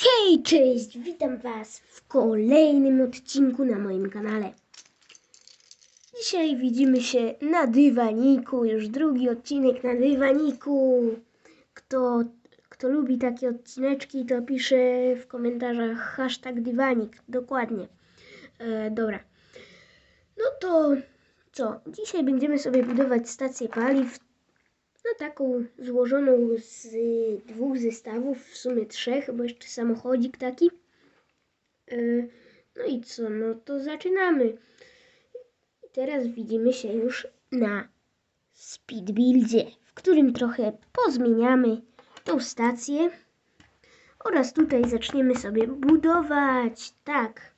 Hej, cześć! Witam Was w kolejnym odcinku na moim kanale. Dzisiaj widzimy się na dywaniku, już drugi odcinek na dywaniku. Kto, kto lubi takie odcineczki, to pisze w komentarzach hashtag dywanik, dokładnie. E, dobra. No to co? Dzisiaj będziemy sobie budować stację paliw taką złożoną z dwóch zestawów, w sumie trzech, bo jeszcze samochodzik taki. Yy, No i co, no to zaczynamy. Teraz widzimy się już na speedbuildzie, w którym trochę pozmieniamy tą stację. Oraz tutaj zaczniemy sobie budować. Tak.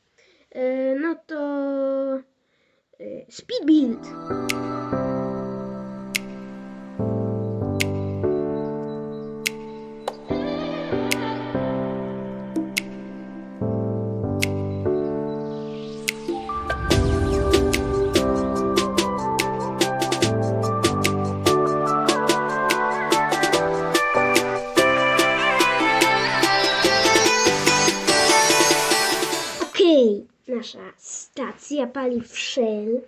Yy, No to yy, speedbuild. Stacja paliw Shell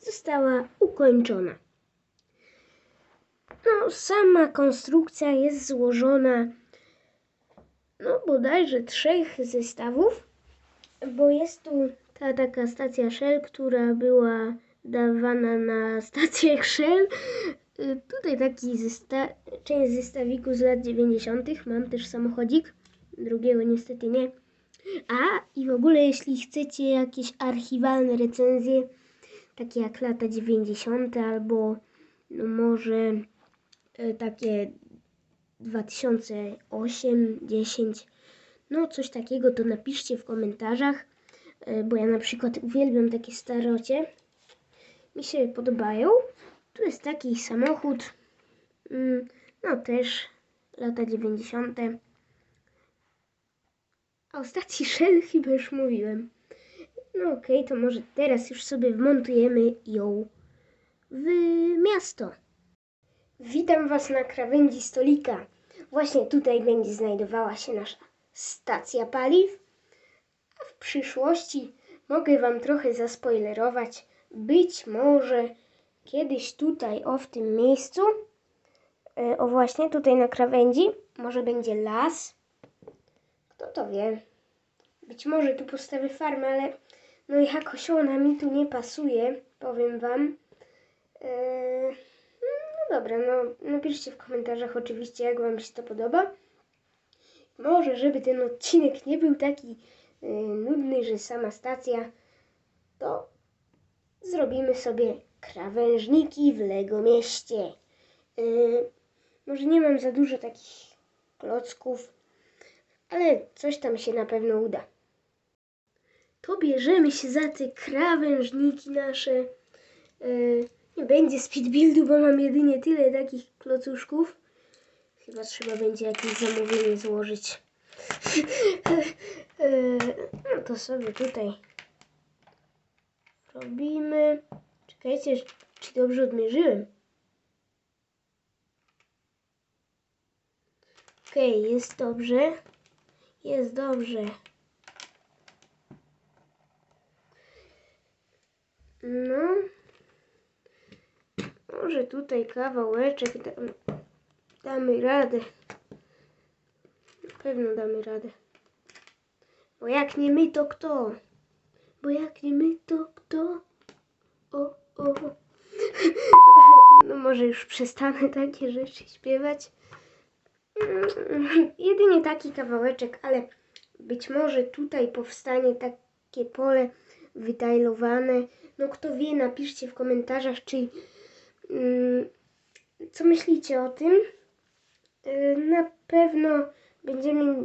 została ukończona. No, sama konstrukcja jest złożona no bodajże trzech zestawów, bo jest tu ta taka stacja Shell, która była dawana na stację Shell. Tutaj taki zesta- część zestawiku z lat 90. Mam też samochodzik, drugiego niestety nie. A i w ogóle, jeśli chcecie jakieś archiwalne recenzje, takie jak lata 90. albo no może e, takie 2008, 10, no coś takiego, to napiszcie w komentarzach, e, bo ja na przykład uwielbiam takie starocie. Mi się podobają. Tu jest taki samochód, mm, no też lata 90. O stacji Shell chyba już mówiłem. No okej, to może teraz już sobie wmontujemy ją w miasto. Witam Was na krawędzi stolika. Właśnie tutaj będzie znajdowała się nasza stacja paliw. A w przyszłości mogę Wam trochę zaspoilerować. Być może kiedyś tutaj, o w tym miejscu, e, o właśnie tutaj na krawędzi, może będzie las. Kto to wie? Być może tu postawię farmę, ale no jakoś ona mi tu nie pasuje, powiem wam. Eee, no dobra, no napiszcie w komentarzach oczywiście, jak wam się to podoba. Może, żeby ten odcinek nie był taki e, nudny, że sama stacja, to zrobimy sobie krawężniki w Lego mieście. E, może nie mam za dużo takich klocków, ale coś tam się na pewno uda. To bierzemy się za te krawężniki nasze. E, nie będzie speedbuildu, bo mam jedynie tyle takich klocuszków. Chyba trzeba będzie jakieś zamówienie złożyć. E, no to sobie tutaj robimy. Czekajcie, czy dobrze odmierzyłem? Okej, jest dobrze. Jest dobrze. No. Może tutaj kawałeczek dam, damy radę. Na pewno damy radę. Bo jak nie my, to kto? Bo jak nie my, to kto? O, o. No może już przestanę takie rzeczy śpiewać. Jedynie taki kawałeczek, ale być może tutaj powstanie takie pole wytajlowane. No kto wie, napiszcie w komentarzach, czy mm, co myślicie o tym. Y, Na pewno będziemy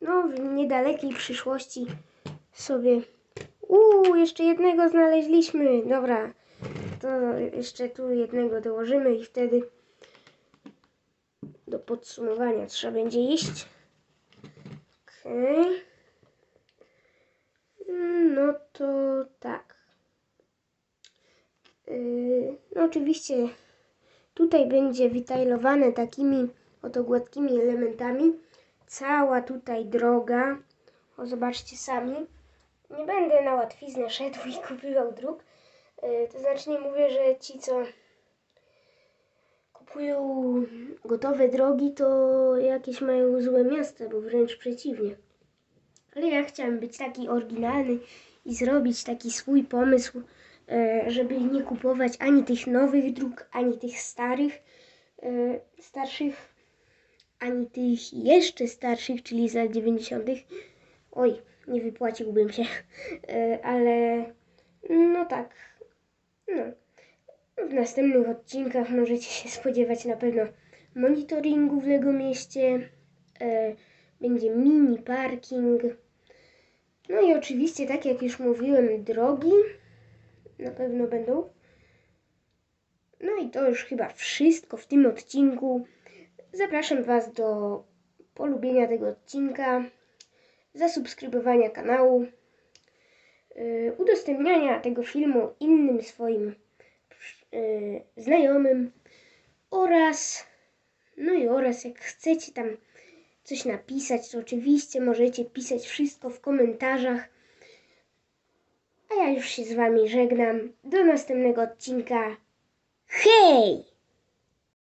no, w niedalekiej przyszłości sobie. Uuu, jeszcze jednego znaleźliśmy. Dobra, to jeszcze tu jednego dołożymy i wtedy do podsumowania trzeba będzie iść. Okej. No to tak. Yy, no oczywiście tutaj będzie wytajlowane takimi oto gładkimi elementami. cała tutaj droga. O, zobaczcie sami. Nie będę na łatwiznę szedł i kupował dróg. E, To znaczy nie mówię, że ci, co kupują gotowe drogi, to jakieś mają złe miasta, bo wręcz przeciwnie. Ale ja chciałem być taki oryginalny i zrobić taki swój pomysł, e, żeby nie kupować ani tych nowych dróg, ani tych starych, e, starszych, ani tych jeszcze starszych, czyli z lat 90. Oj, nie wypłaciłbym się, E, ale no tak, następnych odcinkach możecie się spodziewać na pewno monitoringu w Lego Mieście, e, będzie mini parking, no i oczywiście, tak jak już mówiłem, drogi na pewno będą. No i to już chyba wszystko w tym odcinku. Zapraszam Was do polubienia tego odcinka, zasubskrybowania kanału, yy, udostępniania tego filmu innym swoim znajomym oraz, no i oraz jak chcecie tam coś napisać, to oczywiście możecie pisać wszystko w komentarzach. A ja już się z Wami żegnam. Do następnego odcinka. Hej!